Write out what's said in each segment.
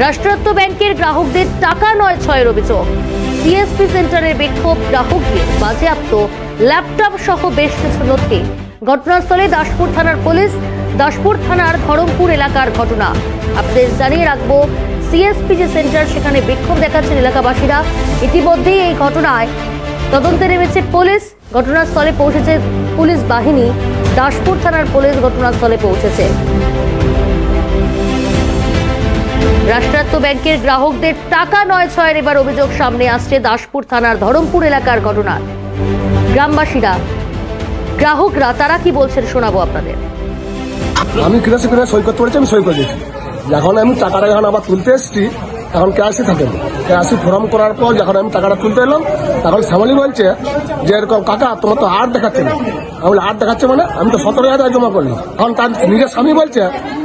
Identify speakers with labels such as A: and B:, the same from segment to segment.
A: রাষ্ট্রায়ত্ত ব্যাংকের গ্রাহকদের টাকা নয় ছয়ের অভিযোগ। সিএসপি সেন্টারের বিক্ষোভ, গ্রাহকদের বাজেয়াপ্ত, ল্যাপটপ সহ বেশ কিছু নথি ঘটনাস্থলে দাসপুর থানার পুলিশ, দাসপুর থানার ধরমপুর এলাকার ঘটনা। আপনাদের জানিয়ে রাখব, সিএসপি যে সেন্টার, সেখানে বিক্ষোভ দেখাচ্ছেন এলাকাবাসীরা। ইতিমধ্যেই এই ঘটনায় তদন্তে নেমেছে পুলিশ। ঘটনাস্থলে পৌঁছেছে পুলিশ বাহিনী। দাসপুর থানার পুলিশ ঘটনাস্থলে পৌঁছেছে। রাষ্ট্রায়ত্ত ব্যাংকের গ্রাহকদের টাকা নয় ছয়ের এবার অভিযোগ সামনে আসছে দাসপুর থানার ধরমপুর এলাকার ঘটনা গ্রামবাসীরা, গ্রাহকরা, তারা কি বলছেন শোনাবো আপনাদের?
B: আমি কিরাসি করে সই করতে পেরেছি আমি সই করে দিয়েছি যখন আমি টাকাটা যখন আবার তুলতে এসেছি, তখন ক্যাশই থাকে? ক্যাশই ফর্ম করার পর যখন আমি টাকাটা তুলতে এলাম, তখন শ্যামলি বলছে যে এরকম, কাকা, তোমার তো আট দেখাচ্ছে না। আমি আট দেখাচ্ছে মানে? আমি তো সতেরো হাজার জমা করলাম। তখন তার নিজের স্বামী বলছে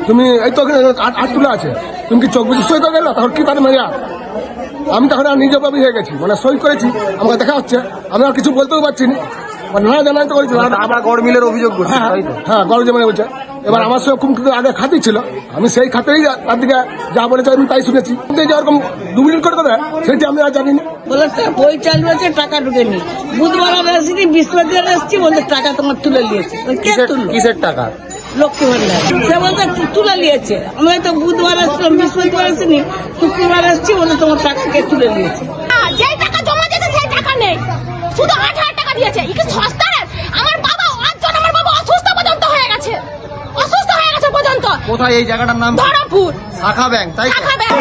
B: তুমি এই তো আট আট তুলে আছে। তুমি কি চোখ বুঝে সই করে গেলো? তখন কি তার মেরে আমি তখন আর নিজে পাবি হয়ে গেছি। মানে সই করেছি। আমাকে দেখা হচ্ছে। আমি আর কিছু বলতেও পারছি না। মানে না জানাই তো করেছি। না-
C: আবার গড় মিলের অভিযোগ
B: হ্যাঁ হ্যাঁ জমে বলছে এবার আমার সঙ্গে খুব কিন্তু আগে খাতি ছিল। আমি সেই খাতেই তার দিকে যা বলেছে আমি তাই শুনেছি। কিন্তু এই যে ওরকম ডুপ্লিকেট করে দেবে সেটি আমি আর জানি না
D: বলেছে বই চালু আছে টাকা ঢুকেনি। বুধবার আমি আসিনি বৃহস্পতিবার আসছি বলতে টাকা তোমার তুলে নিয়েছে।
C: কিসের টাকা?
D: লক্ষ্মী ভান্ডার সে বলতে তুলে নিয়েছে। আমরা তো বুধবার আসছিলাম বৃহস্পতিবার আসিনি শুক্রবার আসছি বলে তোমার টাকা কে তুলে নিয়েছে।
E: যে টাকা জমা দিতে সেই টাকা নেই। শুধু আট হাজার টাকা দিয়েছে। সস্তা আমার বাবা আটজন আমার বাবা অসুস্থ পর্যন্ত হয়ে গেছে। অসুস্থ হয়ে গেছে পর্যন্ত।
C: কোথায় এই জায়গাটার নাম? কি?
E: ধরাপুর
C: শাখা ব্যাংক তাই
E: শাখা ব্যাংক।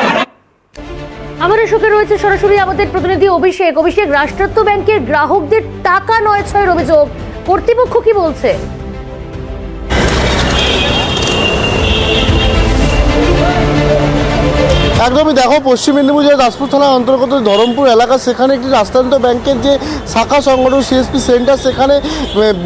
A: আমাদের সঙ্গে রয়েছে সরাসরি আমাদের প্রতিনিধি অভিষেক। অভিষেক রাষ্ট্রায়ত্ত ব্যাংকের গ্রাহকদের টাকা নয় ছয়ের অভিযোগ। কর্তৃপক্ষ কি বলছে?
F: একদমই দেখো, পশ্চিম মেদিনীপুর জেলার দাসপুর থানার অন্তর্গত ধরমপুর এলাকা, সেখানে একটি রাষ্ট্রায়ত্ত ব্যাংকের যে শাখা সংগঠন সিএসপি সেন্টার, সেখানে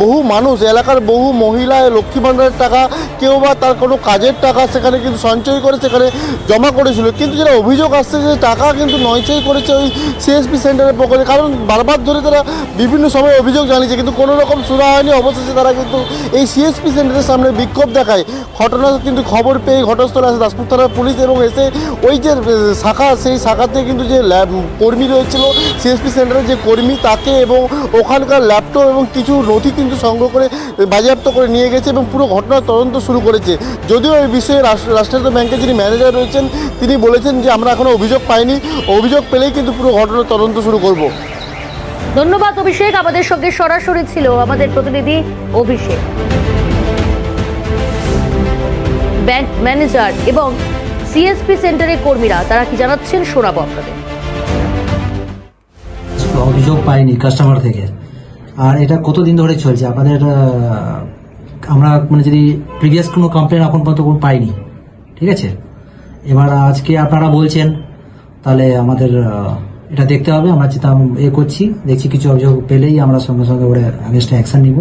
F: বহু মানুষ, এলাকার বহু মহিলা লক্ষ্মী ভাণ্ডারের টাকা, কেউ বা তার কোনো কাজের টাকা সেখানে কিন্তু সঞ্চয় করে সেখানে জমা করেছিল। কিন্তু যেটা অভিযোগ আসছে যে টাকা কিন্তু নয়চয় করেছে ওই সিএসপি সেন্টারের পক্ষে কারণ বারবার ধরে তারা বিভিন্ন সময় অভিযোগ জানিয়েছে, কিন্তু কোনো রকম সুরা হয়নি। অবশেষে তারা কিন্তু এই সিএসপি সেন্টারের সামনে বিক্ষোভ দেখায়। ঘটনা কিন্তু খবর পেয়ে ঘটনাস্থলে আসে দাসপুর থানার পুলিশ এবং এসে ওই যে এ, শাখা সেই শাখাতে কিন্তু যে ল্যাব কর্মী রয়েছিল সিএসপি সেন্টারের যে কর্মী তাকে এবং ওখানকার ল্যাপটপ এবং কিছু নথি কিন্তু সংগ্রহ করে বাজেয়াপ্ত করে নিয়ে গেছে এবং পুরো ঘটনার তদন্ত শুরু করেছে। যদিও এই বিষয়ে রাষ্ট্র- রাষ্ট্রায়ত্ত ব্যাংকের যিনি ম্যানেজার রয়েছেন তিনি বলেছেন যে আমরা এখনও অভিযোগ পাইনি। অভিযোগ পেলেই কিন্তু পুরো ঘটনার তদন্ত শুরু করব।
A: ধন্যবাদ অভিষেক। আমাদের সঙ্গে সরাসরি ছিল আমাদের প্রতিনিধি অভিষেক। ব্যাংক ম্যানেজার এবং সিএসপি সেন্টারের কর্মীরা তারা কি জানাচ্ছেন শোনাবো আপনাদের।
G: অভিযোগ পাইনি কাস্টমার থেকে। আর এটা কতদিন ধরে চলছে? আপনাদের আমরা মানে যদি প্রিভিয়াস কোনো কমপ্লেন এখন পর্যন্ত কোনো পাইনি ঠিক আছে? এবার আজকে আপনারা বলছেন তাহলে আমাদের এটা দেখতে হবে আমরা যেটা এ করছি দেখছি কিছু অভিযোগ পেলেই আমরা সঙ্গে সঙ্গে ওরা আগেস্টে অ্যাকশন নিব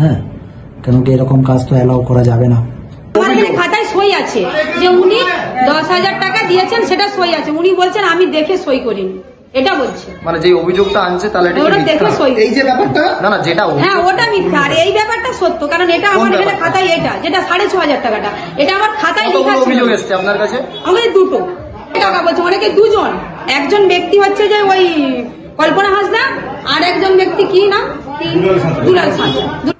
G: হ্যাঁ? কেন কি এরকম কাজ তো অ্যালাউ করা যাবে না।
H: খাতায় সই আছে যে উনি দশ হাজার টাকা দিয়েছেন সেটা সই আছে। উনি বলছেন আমি দেখে সই করিনি। এটা বলছে।
C: মানে যে অভিযোগটা আনছে তাহলে এটা কি
H: দেখে সই
C: এই যে ব্যাপারটা? না না যেটা
H: হ্যাঁ ওটা মিথ্যা। আর এই ব্যাপারটা সত্য কারণ এটা আমার এখানে খাতায় এটা যেটা সাড়ে ছ হাজার টাকাটা। এটা আমার খাতায় লেখা ছিল।
C: অভিযোগ এসছে আপনার কাছে?
H: আমাদের দুটো। টাকা বলছে অনেকে দুজন। একজন ব্যক্তি হচ্ছে যে ওই কল্পনা হাসদা আর একজন ব্যক্তি কি না দুলাল সাঁতরা।